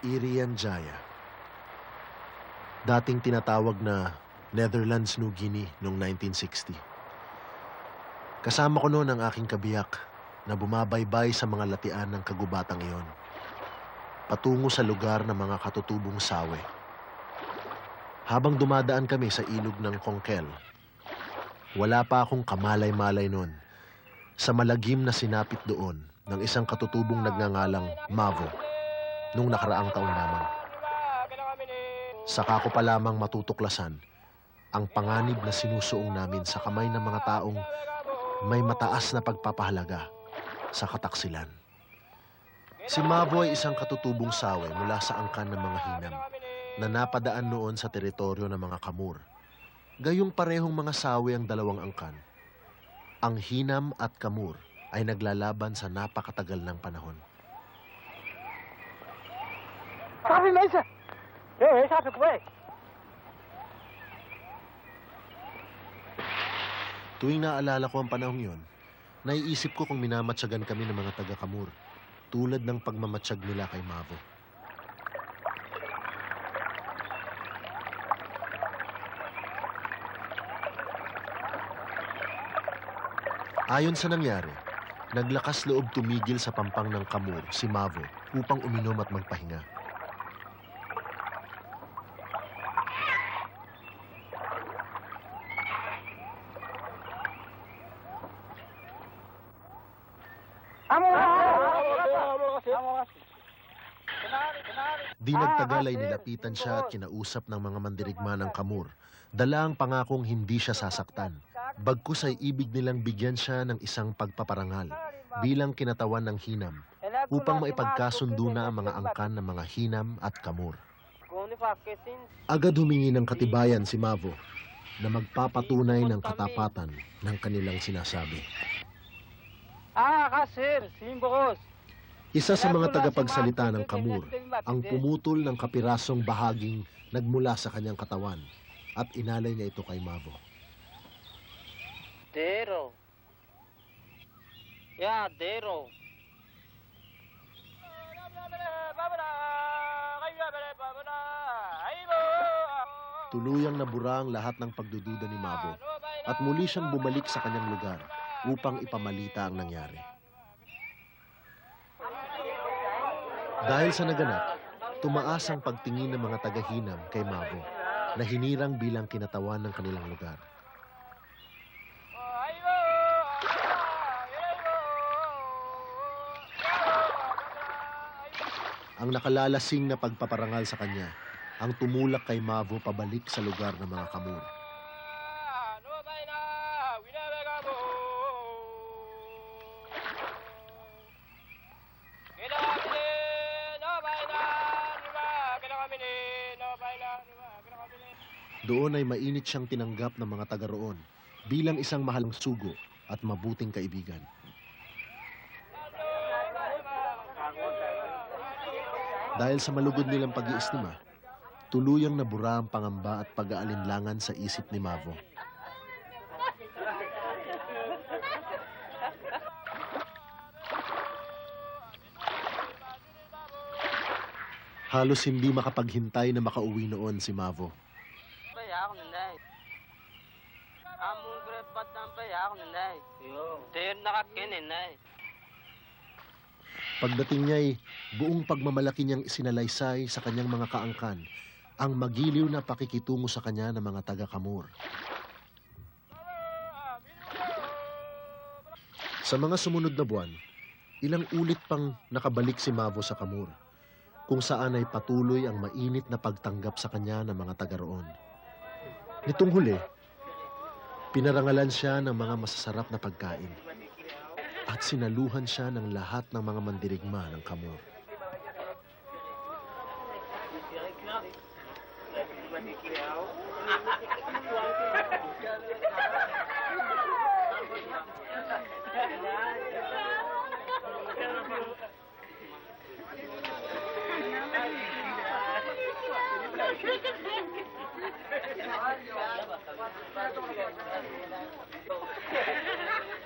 Irian Jaya. Dating tinatawag na Netherlands New Guinea noong 1960. Kasama ko noon ang aking kabiyak na bumabaybay sa mga latian ng kagubatang iyon patungo sa lugar ng mga katutubong sawe. Habang dumadaan kami sa ilog ng Kongkel, wala pa akong kamalay-malay noon sa malagim na sinapit doon ng isang katutubong nagngangalang Mavo nung nakaraang taon lamang. Saka ko pa lamang matutuklasan ang panganib na sinusuong namin sa kamay ng mga taong may mataas na pagpapahalaga sa kataksilan. Si Mavo ay isang katutubong sawe mula sa angkan ng mga hinam na napadaan noon sa teritoryo ng mga kamur. Gayong parehong mga sawe ang dalawang angkan. Ang hinam at kamur ay naglalaban sa napakatagal ng panahon. Sabi Mesa! Eh, eh sabi ko eh! Tuwing naalala ko ang panahong yon, naiisip ko kung minamatsagan kami ng mga taga-kamur, tulad ng pagmamatsyag nila kay Mavo. Ayon sa nangyari, naglakas loob tumigil sa pampang ng kamur si Mavo upang uminom at magpahinga. Di nagtagal ay nilapitan siya at kinausap ng mga mandirigma ng kamur. Dala ang pangakong hindi siya sasaktan. Bagkus ay ibig nilang bigyan siya ng isang pagpaparangal bilang kinatawan ng hinam upang maipagkasundo na ang mga angkan ng mga hinam at kamur. Agad humingi ng katibayan si Mavo na magpapatunay ng katapatan ng kanilang sinasabi. Ah. Isa sa mga tagapagsalita ng kamur ang pumutol ng kapirasong bahaging nagmula sa kanyang katawan at inalay niya ito kay Mavo. Dero. Ya, dero. Tuluyang nabura ang lahat ng pagdududa ni Mavo at muli siyang bumalik sa kanyang lugar upang ipamalita ang nangyari. Dahil sa naganap, tumaas ang pagtingin ng mga tagahinam kay Mavo na hinirang bilang kinatawan ng kanilang lugar. Ang nakalalasing na pagpaparangal sa kanya ang tumulak kay Mavo pabalik sa lugar ng mga kamur. Doon ay mainit siyang tinanggap ng mga taga roon bilang isang mahalang sugo at mabuting kaibigan. Dahil sa malugod nilang pag-iistima, tuluyang nabura ang pangamba at pag-aalinlangan sa isip ni Mavo. Halos hindi makapaghintay na makauwi noon si Mavo. Among grepat ng paya ako nanday. Yo. Ter nakakinin nay. Pagdating niya ay buong pagmamalaki niyang isinalaysay sa kanyang mga kaangkan ang magiliw na pakikitungo sa kanya ng mga taga-kamur. Sa mga sumunod na buwan, ilang ulit pang nakabalik si Mavo sa Kamur, kung saan ay patuloy ang mainit na pagtanggap sa kanya ng mga taga roon. Nitong huli, pinarangalan siya ng mga masasarap na pagkain at sinaluhan siya ng lahat ng mga mandirigma ng Kamur.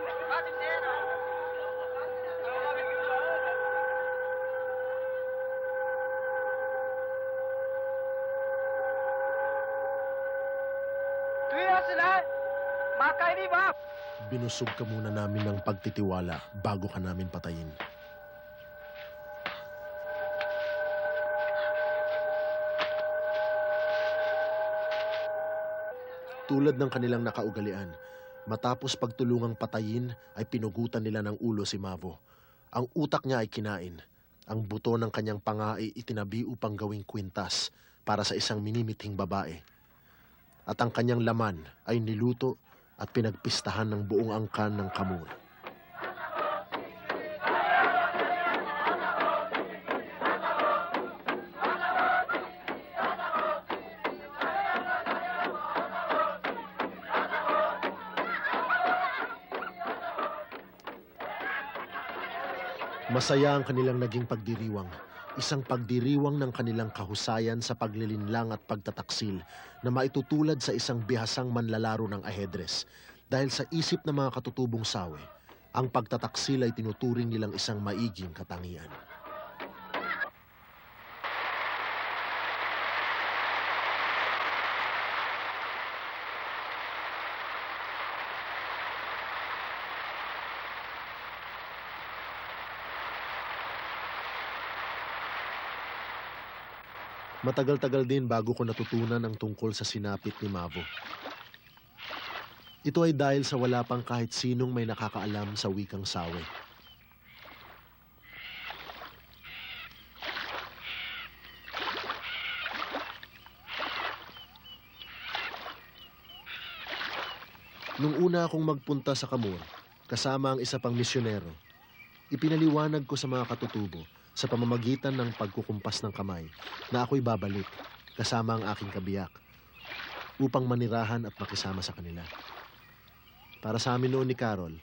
Binusog ka muna namin ng pagtitiwala bago ka namin patayin. Tulad ng kanilang nakaugalian, matapos pagtulungang patayin ay pinugutan nila ng ulo si Mavo. Ang utak niya ay kinain. Ang buto ng kanyang panga ay itinabi upang gawing kwintas para sa isang minimithing babae. At ang kanyang laman ay niluto at pinagpistahan ng buong angkan ng kamur. Masaya ang kanilang naging pagdiriwang. Isang pagdiriwang ng kanilang kahusayan sa paglilinlang at pagtataksil na maitutulad sa isang bihasang manlalaro ng ahedres. Dahil sa isip ng mga katutubong sawe, ang pagtataksil ay tinuturing nilang isang maiging katangian. Matagal-tagal din bago ko natutunan ang tungkol sa sinapit ni Mavo. Ito ay dahil sa wala pang kahit sinong may nakakaalam sa wikang sawe. Nung una akong magpunta sa Kamur, kasama ang isa pang misyonero, ipinaliwanag ko sa mga katutubo sa pamamagitan ng pagkukumpas ng kamay na ako'y babalik kasama ang aking kabiyak upang manirahan at makisama sa kanila. Para sa amin noon ni Carol,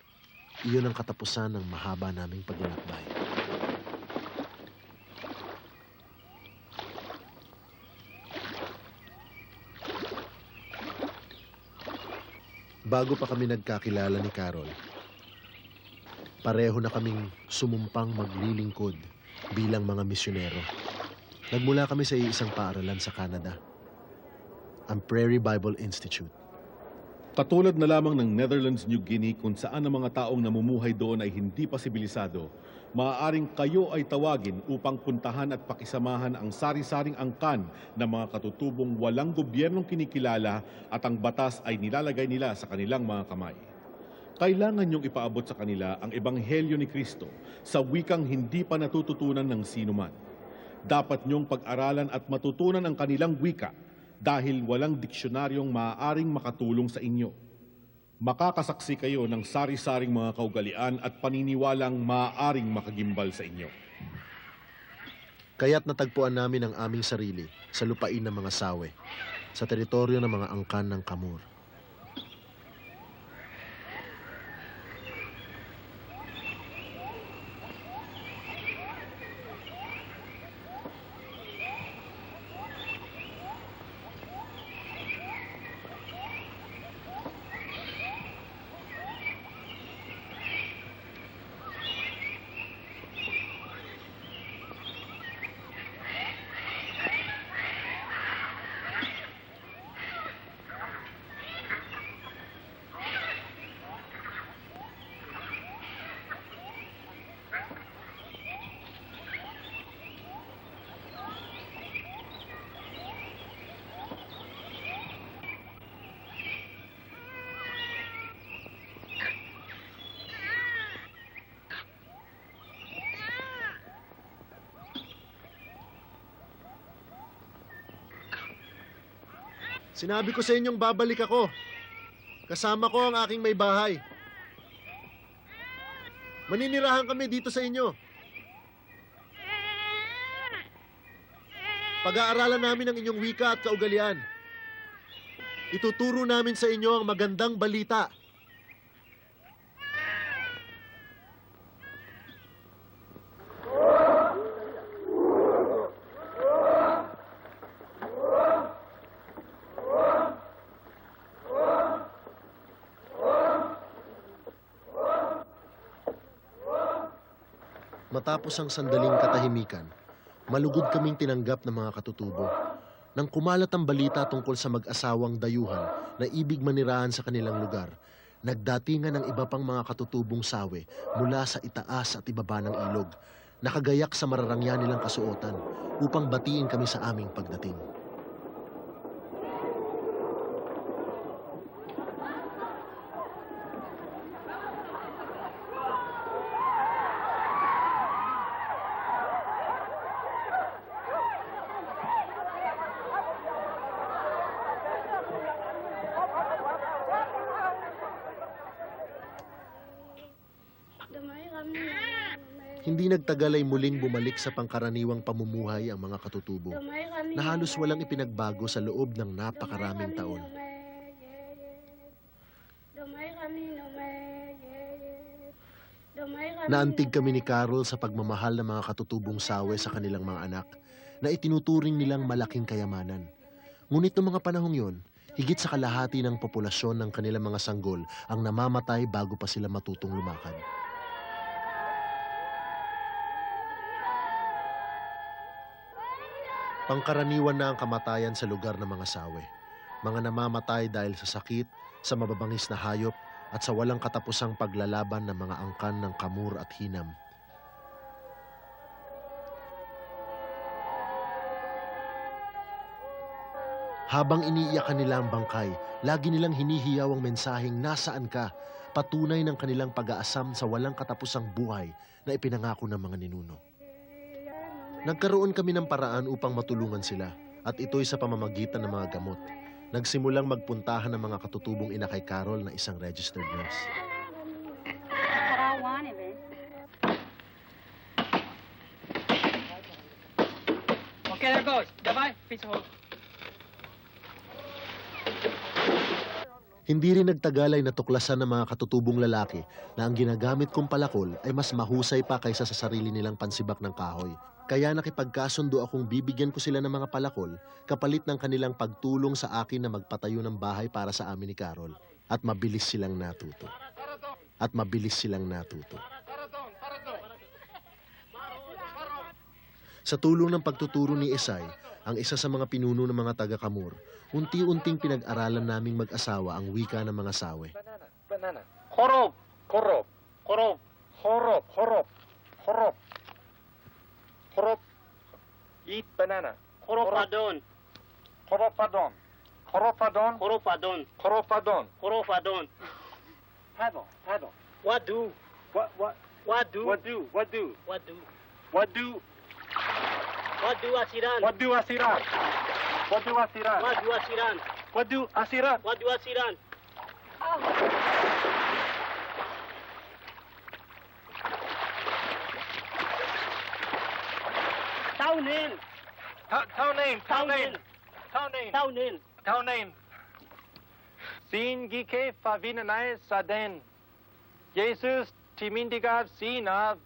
iyon ang katapusan ng mahaba naming paglalakbay. Bago pa kami nagkakilala ni Carol, pareho na kaming sumumpang maglilingkod bilang mga misyonero. Nagmula kami sa isang paaralan sa Canada, ang Prairie Bible Institute. Katulad na lamang ng Netherlands, New Guinea kung saan ang mga taong namumuhay doon ay hindi pa sibilisado, maaaring kayo ay tawagin upang puntahan at pakisamahan ang sari-saring angkan ng mga katutubong walang gobyernong kinikilala at ang batas ay nilalagay nila sa kanilang mga kamay. Kailangan niyong ipaabot sa kanila ang ebanghelyo ni Kristo sa wikang hindi pa natututunan ng sinuman. Dapat niyong pag-aralan at matutunan ang kanilang wika dahil walang diksyonaryong maaaring makatulong sa inyo. Makakasaksi kayo ng sari-saring mga kaugalian at paniniwalang maaaring makagimbal sa inyo. Kaya't natagpuan namin ang aming sarili sa lupain ng mga sawe, sa teritoryo ng mga angkan ng Kamur. Sinabi ko sa inyong babalik ako. Kasama ko ang aking may bahay. Maninirahan kami dito sa inyo. Pag-aaralan namin ang inyong wika at kaugalian. Ituturo namin sa inyo ang magandang balita. Matapos ang sandaling katahimikan, malugod kaming tinanggap ng mga katutubo. Nang kumalat ang balita tungkol sa mag-asawang dayuhan na ibig manirahan sa kanilang lugar, nagdatingan ng iba pang mga katutubong sawe mula sa itaas at ibaba ng ilog, nakagayak sa mararangya nilang kasuotan upang batiin kami sa aming pagdating. Damay kami. Nagtagal ay muling bumalik sa pangkaraniwang pamumuhay ang mga katutubo na halos walang ipinagbago sa loob ng napakaraming taon. Naantig kami ni Carol sa pagmamahal ng mga katutubong sawe sa kanilang mga anak na itinuturing nilang malaking kayamanan. Ngunit noong mga panahong yon, higit sa kalahati ng populasyon ng kanilang mga sanggol ang namamatay bago pa sila matutong lumakad. Pangkaraniwan na ang kamatayan sa lugar ng mga sawe. Mga namamatay dahil sa sakit, sa mababangis na hayop, at sa walang katapusang paglalaban ng mga angkan ng kamur at hinam. Habang iniiyakan nila ang bangkay, lagi nilang hinihiyaw ang mensaheng nasaan ka, patunay ng kanilang pag-aasam sa walang katapusang buhay na ipinangako ng mga ninuno. Nagkaroon kami ng paraan upang matulungan sila at ito'y sa pamamagitan ng mga gamot. Nagsimulang magpuntahan ng mga katutubong ina kay Carol na isang registered nurse. Okay, there goes. Goodbye. Peace out. Hindi rin nagtagal ay natuklasan ng mga katutubong lalaki na ang ginagamit kong palakol ay mas mahusay pa kaysa sa sarili nilang pansibak ng kahoy. Kaya nakipagkasundo akong bibigyan ko sila ng mga palakol kapalit ng kanilang pagtulong sa akin na magpatayo ng bahay para sa amin ni Carol. At mabilis silang natuto. At mabilis silang natuto. Sa tulong ng pagtuturo ni Esay, ang isa sa mga pinuno ng mga taga-Kamur, unti-unting pinag-aralan naming mag-asawa ang wika ng mga sawe. Banana, banana. Horob, horob, horob, horob, horob, horob, horob, eat banana. Horopadon. Horopadon. Horopadon. Horopadon. Horopadon. Horopadon. Pardon, pardon. What do? What, what? What do? What do? What do? What do? What do? What Wadu asiran. do asiran. Wadu asiran. do asiran. Wadu asiran. Wadu asiran. name. Town name. Town name. Town name. Sin gike favinanai saden. Jesus timindigav sinav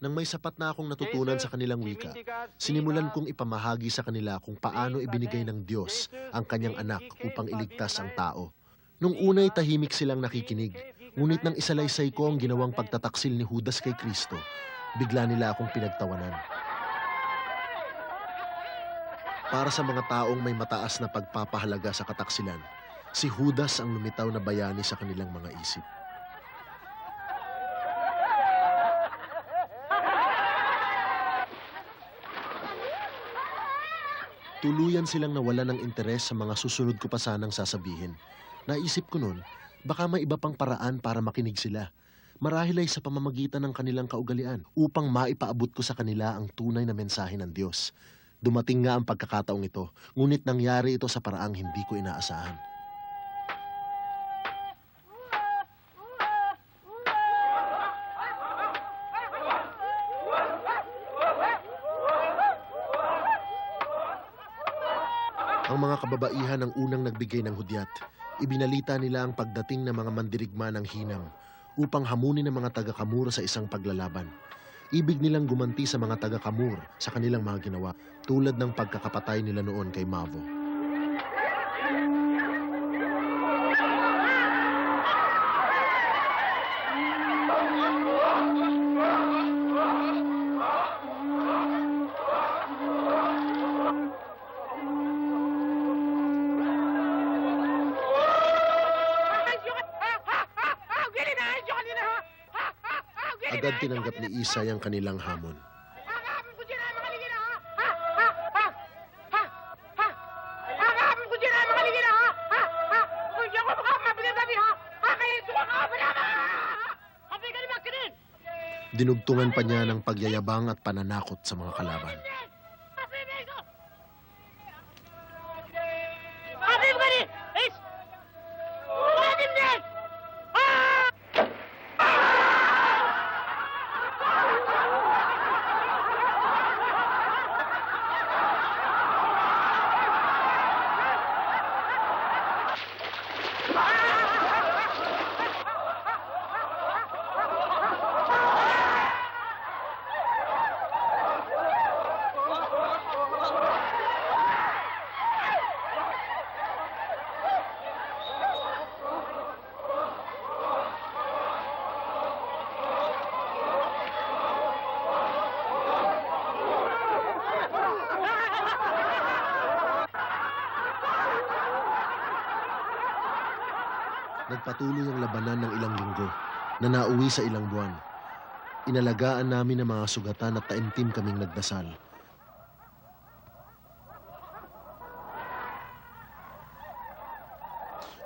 Nang may sapat na akong natutunan sa kanilang wika, sinimulan kong ipamahagi sa kanila kung paano ibinigay ng Diyos ang kanyang anak upang iligtas ang tao. Nung unay tahimik silang nakikinig, ngunit nang isalaysay ko ang ginawang pagtataksil ni Judas kay Kristo, bigla nila akong pinagtawanan. Para sa mga taong may mataas na pagpapahalaga sa kataksilan, si Judas ang lumitaw na bayani sa kanilang mga isip. Tuluyan silang nawala ng interes sa mga susunod ko pa sanang sasabihin. Naisip ko noon, baka may iba pang paraan para makinig sila. Marahil ay sa pamamagitan ng kanilang kaugalian upang maipaabot ko sa kanila ang tunay na mensahe ng Diyos. Dumating nga ang pagkakataong ito, ngunit nangyari ito sa paraang hindi ko inaasahan. Ang mga kababaihan ang unang nagbigay ng hudyat. Ibinalita nila ang pagdating ng mga mandirigma ng hinam upang hamunin ang mga taga-Kamur sa isang paglalaban. Ibig nilang gumanti sa mga taga-Kamur sa kanilang mga ginawa tulad ng pagkakapatay nila noon kay Mavo. Agad tinanggap ni Isay ang kanilang hamon. Dinugtungan pa niya ng pagyayabang at pananakot sa mga kalaban. Nagpatuloy ang labanan ng ilang linggo na nauwi sa ilang buwan. Inalagaan namin ang mga sugatan at taimtim kaming nagdasal.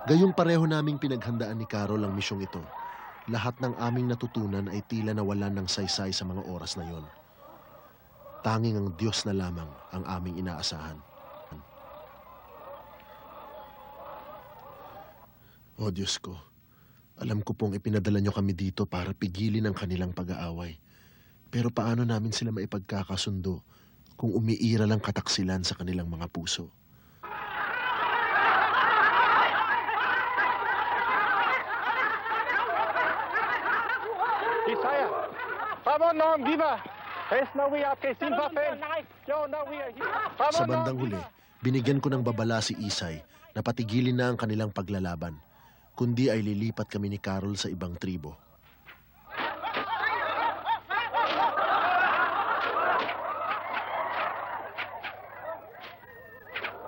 Gayong pareho naming pinaghandaan ni Carol ang misyong ito. Lahat ng aming natutunan ay tila nawalan ng saysay sa mga oras na yon. Tanging ang Diyos na lamang ang aming inaasahan. O Diyos ko, alam ko pong ipinadala nyo kami dito para pigilin ang kanilang pag-aaway. Pero paano namin sila maipagkakasundo kung umiira lang kataksilan sa kanilang mga puso? Isaya! Vamos, Norm! Viva! Es na we are kay Silva here! Vamos, Sa bandang huli, binigyan ko ng babala si Isay na patigilin na ang kanilang paglalaban kundi ay lilipat kami ni Carol sa ibang tribo.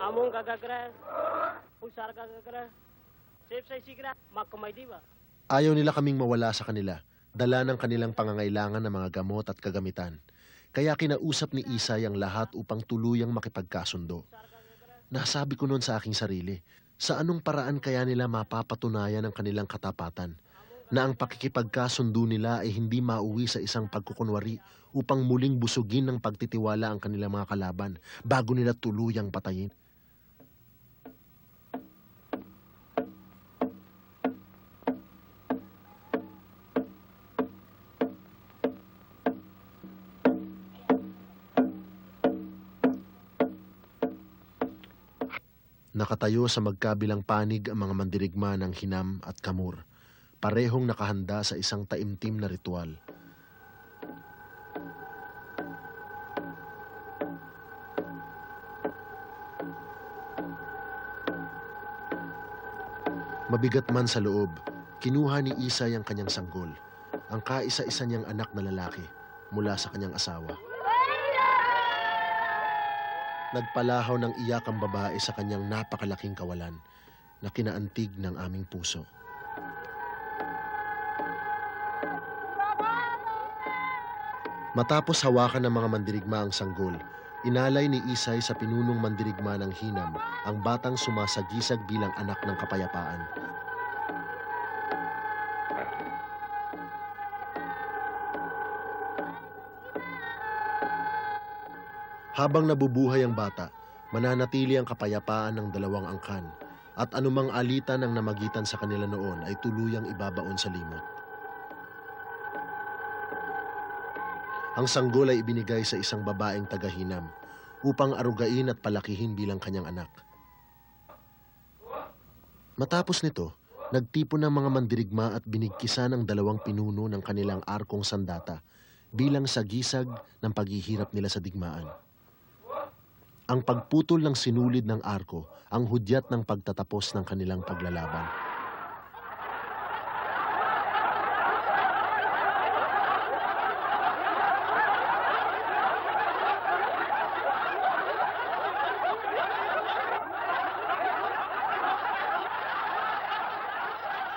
Among gagagara. Pusar gagagara. Safe sa sigra. Makamay di ba? Ayaw nila kaming mawala sa kanila, dala ng kanilang pangangailangan ng mga gamot at kagamitan. Kaya kinausap ni Isay ang lahat upang tuluyang makipagkasundo. Nasabi ko noon sa aking sarili, sa anong paraan kaya nila mapapatunayan ang kanilang katapatan na ang pakikipagkasundo nila ay hindi mauwi sa isang pagkukunwari upang muling busugin ng pagtitiwala ang kanilang mga kalaban bago nila tuluyang patayin. Nakatayo sa magkabilang panig ang mga mandirigma ng Hinam at Kamur, parehong nakahanda sa isang taimtim na ritual. Mabigat man sa loob, kinuha ni Isay ang kanyang sanggol, ang kaisa-isa niyang anak na lalaki mula sa kanyang asawa. Nagpalahaw ng iyak ang babae sa kanyang napakalaking kawalan na kinaantig ng aming puso. Matapos hawakan ng mga mandirigma ang sanggol, inalay ni Isay sa pinunong mandirigma ng Hinam ang batang sumasagisag bilang anak ng kapayapaan. Habang nabubuhay ang bata, mananatili ang kapayapaan ng dalawang angkan at anumang alitan ng namagitan sa kanila noon ay tuluyang ibabaon sa limot. Ang sanggol ay ibinigay sa isang babaeng tagahinam upang arugain at palakihin bilang kanyang anak. Matapos nito, nagtipon ng mga mandirigma at binigkisan ang dalawang pinuno ng kanilang arkong sandata bilang sagisag ng paghihirap nila sa digmaan. Ang pagputol ng sinulid ng arko ang hudyat ng pagtatapos ng kanilang paglalaban.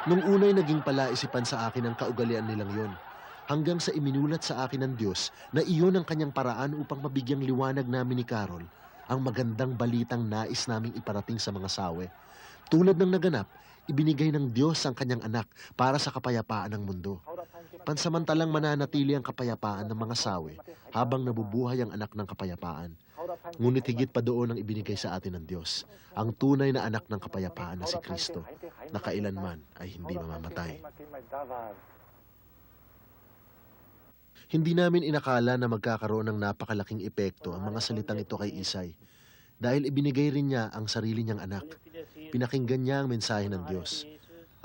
Nung unay naging palaisipan sa akin ang kaugalian nilang yon, hanggang sa iminulat sa akin ng Diyos na iyon ang kanyang paraan upang mabigyang liwanag namin ni Carol ang magandang balitang nais naming iparating sa mga sawe. Tulad ng naganap, ibinigay ng Diyos ang kanyang anak para sa kapayapaan ng mundo. Pansamantalang mananatili ang kapayapaan ng mga sawe habang nabubuhay ang anak ng kapayapaan. Ngunit higit pa doon ang ibinigay sa atin ng Diyos, ang tunay na anak ng kapayapaan na si Kristo, na kailanman ay hindi mamamatay. Hindi namin inakala na magkakaroon ng napakalaking epekto ang mga salitang ito kay Isay dahil ibinigay rin niya ang sarili niyang anak. Pinakinggan niya ang mensahe ng Diyos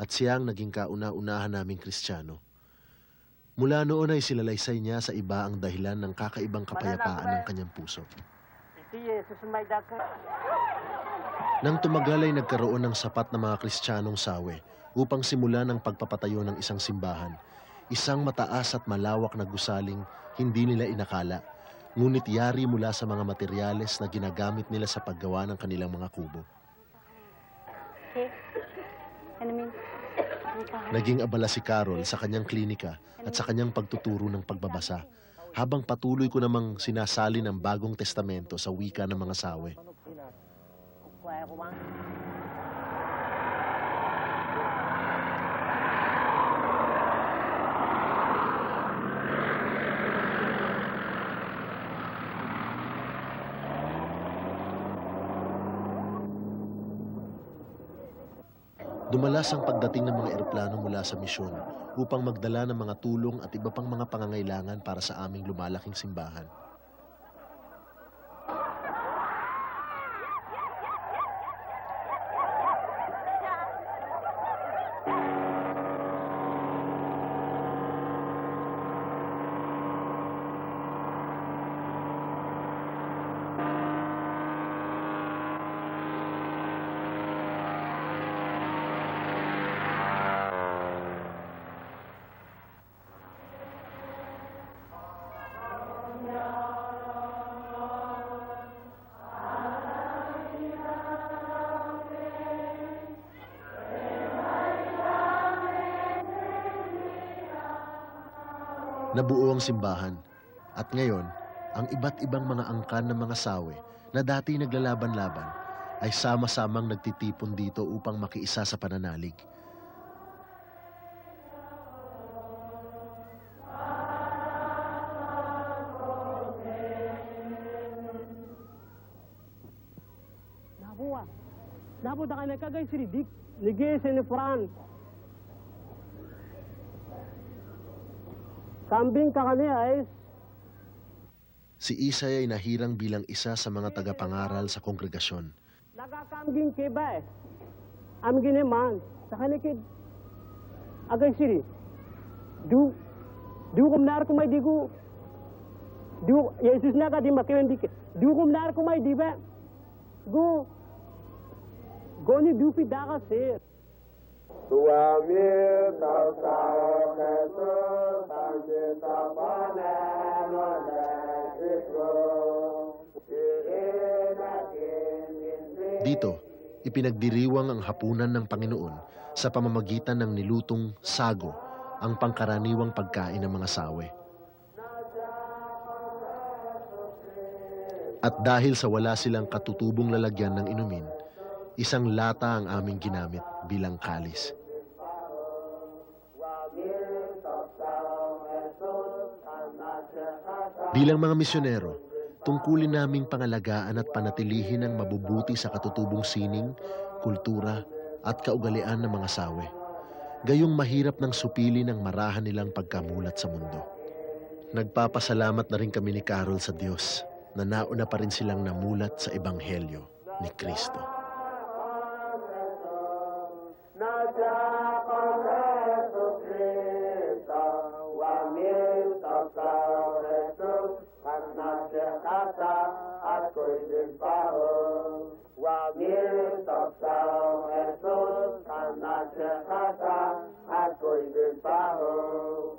at siya ang naging kauna-unahan naming Kristiyano. Mula noon ay silalaysay niya sa iba ang dahilan ng kakaibang kapayapaan ng kanyang puso. Nang tumagal ay nagkaroon ng sapat na mga Kristiyanong sawe upang simulan ang pagpapatayo ng isang simbahan. Isang mataas at malawak na gusaling hindi nila inakala, ngunit yari mula sa mga materyales na ginagamit nila sa paggawa ng kanilang mga kubo. Okay. Ano mean? Naging abala si Carol sa kanyang klinika at sa kanyang pagtuturo ng pagbabasa, habang patuloy ko namang sinasali ng bagong testamento sa wika ng mga sawe. Dumalas ang pagdating ng mga eroplano mula sa misyon upang magdala ng mga tulong at iba pang mga pangangailangan para sa aming lumalaking simbahan. Nabuo ang simbahan at ngayon, ang iba't ibang mga angkan ng mga sawe na dati naglalaban-laban ay sama-samang nagtitipon dito upang makiisa sa pananalig. Nabuwa. Nabu da kami kagay siri dik. Nige sini Fran. Kambing ka kami ay Si Isay ay nahirang bilang isa sa mga tagapangaral sa kongregasyon. nagakambing ke ba Am gine man. Sa kanya kid. Agay siri. Du. Du kumnar kumay digu. Du. Yesus na ka di makiwen dik. Du kumnar kumay di ba. Go. Goni du pi daga ser. Dito, ipinagdiriwang ang hapunan ng Panginoon sa pamamagitan ng nilutong sago, ang pangkaraniwang pagkain ng mga sawe. At dahil sa wala silang katutubong lalagyan ng inumin, isang lata ang aming ginamit bilang kalis. Bilang mga misyonero, tungkulin naming pangalagaan at panatilihin ang mabubuti sa katutubong sining, kultura at kaugalian ng mga sawe. Gayong mahirap ng supili ng marahan nilang pagkamulat sa mundo. Nagpapasalamat na rin kami ni Carol sa Diyos na nauna pa rin silang namulat sa Ebanghelyo ni Kristo. कोई देता हो